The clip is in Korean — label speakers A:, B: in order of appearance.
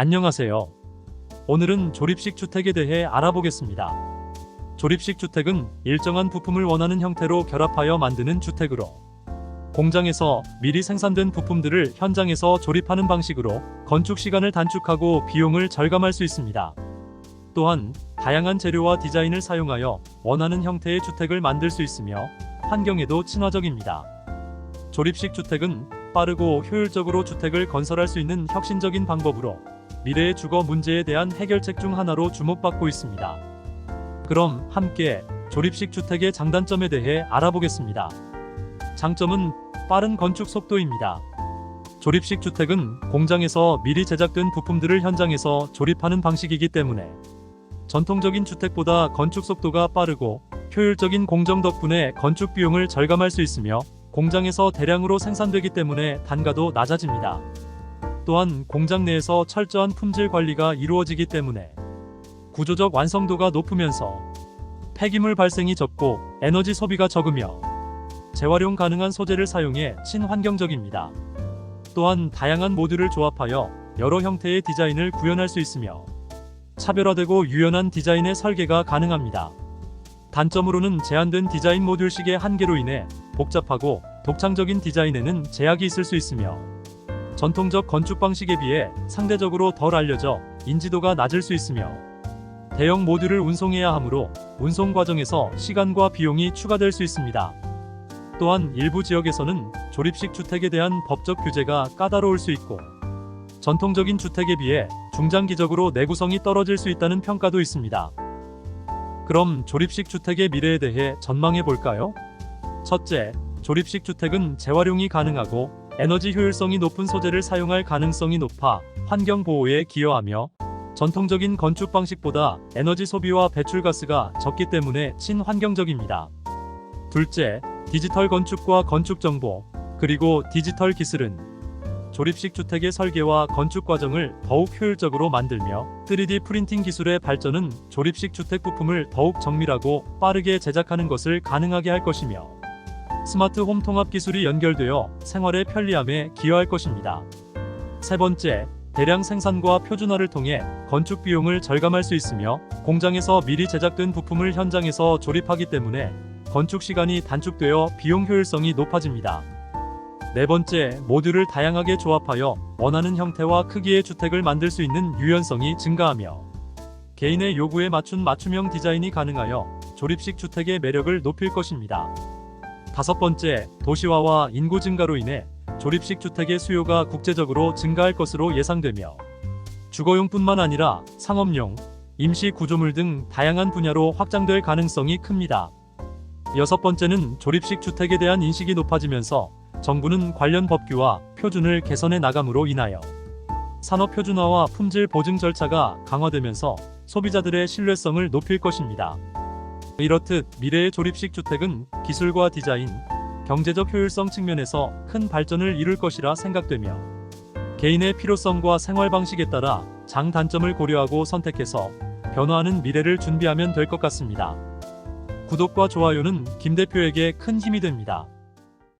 A: 안녕하세요. 오늘은 조립식 주택에 대해 알아보겠습니다. 조립식 주택은 일정한 부품을 원하는 형태로 결합하여 만드는 주택으로 공장에서 미리 생산된 부품들을 현장에서 조립하는 방식으로 건축 시간을 단축하고 비용을 절감할 수 있습니다. 또한 다양한 재료와 디자인을 사용하여 원하는 형태의 주택을 만들 수 있으며 환경에도 친화적입니다. 조립식 주택은 빠르고 효율적으로 주택을 건설할 수 있는 혁신적인 방법으로 미래의 주거 문제에 대한 해결책 중 하나로 주목받고 있습니다. 그럼 함께 조립식 주택의 장단점에 대해 알아보겠습니다. 장점은 빠른 건축 속도입니다. 조립식 주택은 공장에서 미리 제작된 부품들을 현장에서 조립하는 방식이기 때문에 전통적인 주택보다 건축 속도가 빠르고 효율적인 공정 덕분에 건축 비용을 절감할 수 있으며 공장에서 대량으로 생산되기 때문에 단가도 낮아집니다. 또한 공장 내에서 철저한 품질 관리가 이루어지기 때문에 구조적 완성도가 높으면서 폐기물 발생이 적고 에너지 소비가 적으며 재활용 가능한 소재를 사용해 친환경적입니다. 또한 다양한 모듈을 조합하여 여러 형태의 디자인을 구현할 수 있으며 차별화되고 유연한 디자인의 설계가 가능합니다. 단점으로는 제한된 디자인 모듈식의 한계로 인해 복잡하고 독창적인 디자인에는 제약이 있을 수 있으며 전통적 건축 방식에 비해 상대적으로 덜 알려져 인지도가 낮을 수 있으며 대형 모듈을 운송해야 하므로 운송 과정에서 시간과 비용이 추가될 수 있습니다. 또한 일부 지역에서는 조립식 주택에 대한 법적 규제가 까다로울 수 있고 전통적인 주택에 비해 중장기적으로 내구성이 떨어질 수 있다는 평가도 있습니다. 그럼 조립식 주택의 미래에 대해 전망해 볼까요? 첫째, 조립식 주택은 재활용이 가능하고 에너지 효율성이 높은 소재를 사용할 가능성이 높아 환경 보호에 기여하며 전통적인 건축 방식보다 에너지 소비와 배출 가스가 적기 때문에 친환경적입니다. 둘째, 디지털 건축과 건축 정보, 그리고 디지털 기술은 조립식 주택의 설계와 건축 과정을 더욱 효율적으로 만들며 3D 프린팅 기술의 발전은 조립식 주택 부품을 더욱 정밀하고 빠르게 제작하는 것을 가능하게 할 것이며 스마트 홈 통합 기술이 연결되어 생활의 편리함에 기여할 것입니다. 세 번째, 대량 생산과 표준화를 통해 건축 비용을 절감할 수 있으며 공장에서 미리 제작된 부품을 현장에서 조립하기 때문에 건축 시간이 단축되어 비용 효율성이 높아집니다. 네 번째, 모듈을 다양하게 조합하여 원하는 형태와 크기의 주택을 만들 수 있는 유연성이 증가하며 개인의 요구에 맞춘 맞춤형 디자인이 가능하여 조립식 주택의 매력을 높일 것입니다. 다섯 번째, 도시화와 인구 증가로 인해 조립식 주택의 수요가 국제적으로 증가할 것으로 예상되며 주거용뿐만 아니라 상업용, 임시 구조물 등 다양한 분야로 확장될 가능성이 큽니다. 여섯 번째는 조립식 주택에 대한 인식이 높아지면서 정부는 관련 법규와 표준을 개선해 나감으로 인하여 산업 표준화와 품질 보증 절차가 강화되면서 소비자들의 신뢰성을 높일 것입니다. 이렇듯 미래의 조립식 주택은 기술과 디자인, 경제적 효율성 측면에서 큰 발전을 이룰 것이라 생각되며 개인의 필요성과 생활 방식에 따라 장단점을 고려하고 선택해서 변화하는 미래를 준비하면 될 것 같습니다. 구독과 좋아요는 김 대표에게 큰 힘이 됩니다.